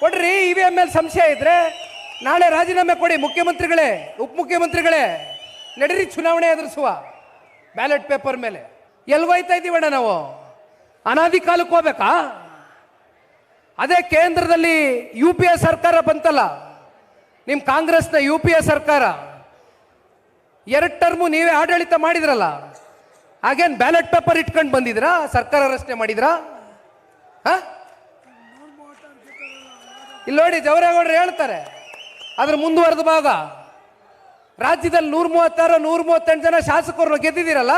ಕೊಡ್ರಿ E V M ಮೇಲೆ ಸಂಶಯ ಇದ್ರೆ ನಾಳೆ ರಾಜೀನಾಮೆ ಕೊಡಿ, ಮುಖ್ಯಮಂತ್ರಿಗಳೇ ಉಪಮುಖ್ಯಮಂತ್ರಿಗಳೇ ನಡೀರಿ, ಚುನಾವಣೆ ಎದುರಿಸುವ ಬ್ಯಾಲೆಟ್ ಪೇಪರ್ ಮೇಲೆ. ಎಲ್ಲಿ ಹೋಯ್ತಾ ಅಣ್ಣ ನಾವು? ಅನಾದಿ ಕಾಲಕ್ಕೆ ಹೋಗ್ಬೇಕಾ? ಅದೇ ಕೇಂದ್ರದಲ್ಲಿ ಯು ಪಿ ಎ ಸರ್ಕಾರ ಬಂತಲ್ಲ ನಿಮ್ಮ ಕಾಂಗ್ರೆಸ್ನ ಯು ಪಿ ಎ ಸರ್ಕಾರ. ಎರಡು ಟರ್ಮು ನೀವೇ ಆಡಳಿತ ಮಾಡಿದ್ರಲ್ಲ, ಹಾಗೇನು ಬ್ಯಾಲೆಟ್ ಪೇಪರ್ ಇಟ್ಕೊಂಡು ಬಂದಿದ್ರಾ ಸರ್ಕಾರ ರಚನೆ ಮಾಡಿದ್ರಾ? ಹಾ? ಇಲ್ಲಿ ನೋಡಿ ಜವರೇಗೌಡರು ಹೇಳ್ತಾರೆ. ಅದ್ರ ಮುಂದುವರೆದ ಭಾಗ. ರಾಜ್ಯದಲ್ಲಿ ನೂರ ಮೂವತ್ತಾರು ನೂರ ಮೂವತ್ತೆಂಟು ಜನ ಶಾಸಕರು ಗೆದ್ದಿದ್ದೀರಲ್ಲ?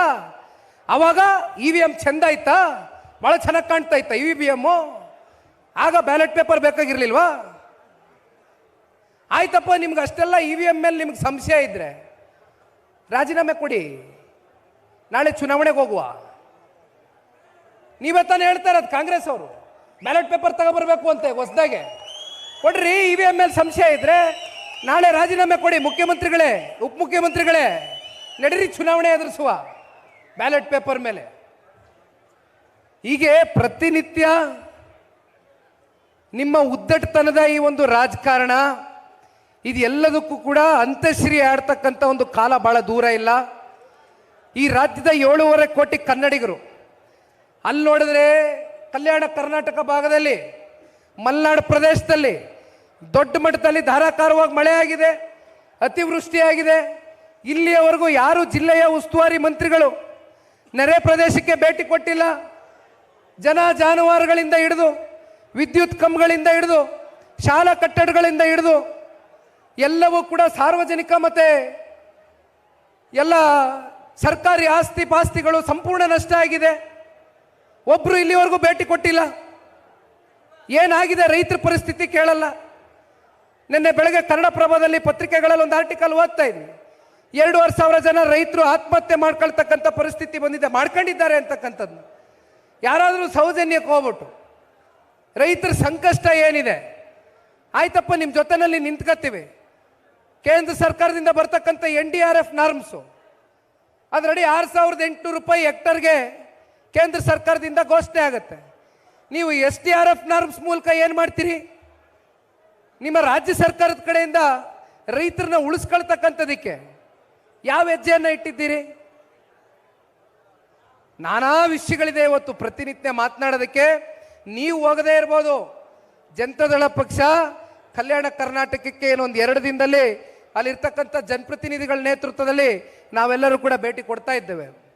ಅವಾಗ ಇ ವಿ ಎಂ ಚೆಂದ ಇತ್ತಾ? ಭಾಳ ಚೆನ್ನಾಗಿ ಕಾಣ್ತಾ ಇತ್ತ ಇ ವಿ ಎಮ್ಮು ಆಗ ಬ್ಯಾಲೆಟ್ ಪೇಪರ್ ಬೇಕಾಗಿರ್ಲಿಲ್ವಾ? ಆಯ್ತಪ್ಪ, ನಿಮ್ಗೆ ಅಷ್ಟೆಲ್ಲ ಇ ವಿ ಎಂ ಮೇಲೆ ನಿಮ್ಗೆ ಸಂಶಯ ಇದ್ರೆ ರಾಜೀನಾಮೆ ಕೊಡಿ. ನಾಳೆ ಚುನಾವಣೆಗೆ ಹೋಗುವ. ನೀವೇ ತಾನೇ ಹೇಳ್ತಾ ಇರೋದು ಕಾಂಗ್ರೆಸ್ ಅವರು. ಬ್ಯಾಲೆಟ್ ಪೇಪರ್ ತಗೊಬರ್ಬೇಕು ಅಂತೆ ಹೊಸದಾಗೆ. ಕೊಡ್ರಿ ಇ ವಿ ಎಂ ಮೇಲೆ ಸಂಶಯ ಇದ್ರೆ ನಾಳೆ ರಾಜೀನಾಮೆ ಕೊಡಿ, ಮುಖ್ಯಮಂತ್ರಿಗಳೇ ಉಪಮುಖ್ಯಮಂತ್ರಿಗಳೇ ನಡೀರಿ ಚುನಾವಣೆ ಎದುರಿಸುವ ಬ್ಯಾಲೆಟ್ ಪೇಪರ್ ಮೇಲೆ. ಹೀಗೆ ಪ್ರತಿನಿತ್ಯ ನಿಮ್ಮ ಉದ್ದಟತನದ ಈ ಒಂದು ರಾಜಕಾರಣ, ಇದೆಲ್ಲದಕ್ಕೂ ಕೂಡ ಅಂತಶ್ರೀ ಆಡ್ತಕ್ಕಂಥ ಒಂದು ಕಾಲ ಬಹಳ ದೂರ ಇಲ್ಲ. ಈ ರಾಜ್ಯದ ಏಳೂವರೆ ಕೋಟಿ ಕನ್ನಡಿಗರು, ಅಲ್ಲಿ ನೋಡಿದ್ರೆ ಕಲ್ಯಾಣ ಕರ್ನಾಟಕ ಭಾಗದಲ್ಲಿ ಮಲೆನಾಡು ಪ್ರದೇಶದಲ್ಲಿ ದೊಡ್ಡ ಮಟ್ಟದಲ್ಲಿ ಧಾರಾಕಾರವಾಗಿ ಮಳೆ ಆಗಿದೆ ಅತಿವೃಷ್ಟಿಯಾಗಿದೆ. ಇಲ್ಲಿಯವರೆಗೂ ಯಾರು ಜಿಲ್ಲೆಯ ಉಸ್ತುವಾರಿ ಮಂತ್ರಿಗಳು ನೆರೆ ಪ್ರದೇಶಕ್ಕೆ ಭೇಟಿ ಕೊಟ್ಟಿಲ್ಲ. ಜನ ಜಾನುವಾರುಗಳಿಂದ ಹಿಡಿದು, ವಿದ್ಯುತ್ ಕಂಬಗಳಿಂದ ಹಿಡಿದು, ಶಾಲಾ ಕಟ್ಟಡಗಳಿಂದ ಹಿಡಿದು, ಎಲ್ಲವೂ ಕೂಡ ಸಾರ್ವಜನಿಕ ಮತ್ತು ಎಲ್ಲ ಸರ್ಕಾರಿ ಆಸ್ತಿ ಪಾಸ್ತಿಗಳು ಸಂಪೂರ್ಣ ನಷ್ಟ ಆಗಿದೆ. ಒಬ್ಬರು ಇಲ್ಲಿವರೆಗೂ ಭೇಟಿ ಕೊಟ್ಟಿಲ್ಲ. ಏನಾಗಿದೆ ರೈತರ ಪರಿಸ್ಥಿತಿ ಕೇಳಲ್ಲ. ನಿನ್ನೆ ಬೆಳಗ್ಗೆ ಕನ್ನಡಪ್ರಭದಲ್ಲಿ ಪತ್ರಿಕೆಗಳಲ್ಲಿ ಒಂದು ಆರ್ಟಿಕಲ್ ಓದ್ತಾ ಇದ್ದೀನಿ ಎರಡೂವರೆ ಸಾವಿರ ಜನ ರೈತರು ಆತ್ಮಹತ್ಯೆ ಮಾಡ್ಕೊಳ್ತಕ್ಕಂಥ ಪರಿಸ್ಥಿತಿ ಬಂದಿದೆ, ಮಾಡ್ಕೊಂಡಿದ್ದಾರೆ ಅಂತಕ್ಕಂಥದ್ದು. ಯಾರಾದರೂ ಸೌಜನ್ಯಕ್ಕೆ ಹೋಗ್ಬಿಟ್ಟು, ರೈತರ ಸಂಕಷ್ಟ ಏನಿದೆ, ಆಯ್ತಪ್ಪ ನಿಮ್ಮ ಜೊತೆನಲ್ಲಿ ನಿಂತ್ಕೊತೀವಿ ಕೇಂದ್ರ ಸರ್ಕಾರದಿಂದ ಬರ್ತಕ್ಕಂಥ N D R F norms ಅದರಡಿ ಆರು ಸಾವಿರದ ಎಂಟುನೂರು ರೂಪಾಯಿ ಹೆಕ್ಟರ್ಗೆ ಕೇಂದ್ರ ಸರ್ಕಾರದಿಂದ ಘೋಷಣೆ ಆಗುತ್ತೆ. ನೀವು S D R F norms ಮೂಲಕ ಏನು ಮಾಡ್ತೀರಿ? ನಿಮ್ಮ ರಾಜ್ಯ ಸರ್ಕಾರದ ಕಡೆಯಿಂದ ರೈತರನ್ನ ಉಳಿಸ್ಕೊಳ್ತಕ್ಕಂಥದಕ್ಕೆ ಯಾವ ಹೆಜ್ಜೆಯನ್ನು ಇಟ್ಟಿದ್ದೀರಿ? ನಾನಾ ವಿಷಯಗಳಿದೆ ಇವತ್ತು ಪ್ರತಿನಿತ್ಯ ಮಾತನಾಡೋದಕ್ಕೆ. ನೀವು ಹೋಗದೇ ಇರ್ಬೋದು. ಜನತಾದಳ ಪಕ್ಷ ಕಲ್ಯಾಣ ಕರ್ನಾಟಕಕ್ಕೆ ಏನೊಂದು ಎರಡು ದಿನದಲ್ಲಿ ಅಲ್ಲಿರ್ತಕ್ಕಂಥ ಜನಪ್ರತಿನಿಧಿಗಳ ನೇತೃತ್ವದಲ್ಲಿ ನಾವೆಲ್ಲರೂ ಕೂಡ ಭೇಟಿ ಕೊಡ್ತಾ ಇದ್ದೇವೆ.